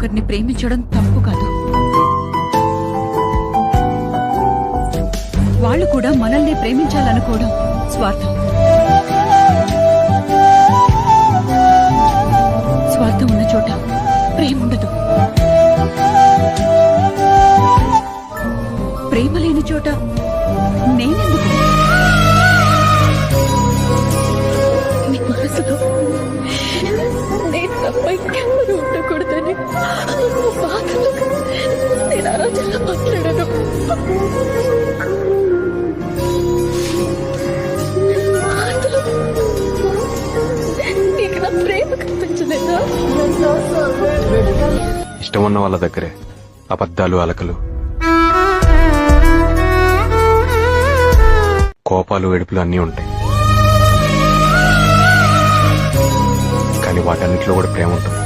ఒకరిని ప్రేమించడం తప్పు కాదు. వాళ్ళు కూడా మనల్ని ప్రేమించాలనుకోవడం స్వార్థం. స్వార్థం ఉన్న చోట ప్రేమ ఉండదు. ప్రేమ లేని చోట నేనెందుకు? నీ మనసులో నేను తప్ప ఇష్టం ఉన్న వాళ్ళ దగ్గరే. అబద్ధాలు అలకలు. కోపాలు వెడుపులు అన్నీ ఉంటాయి. కానీ వాటన్నిటిలో కూడా ప్రేమ ఉంటుంది.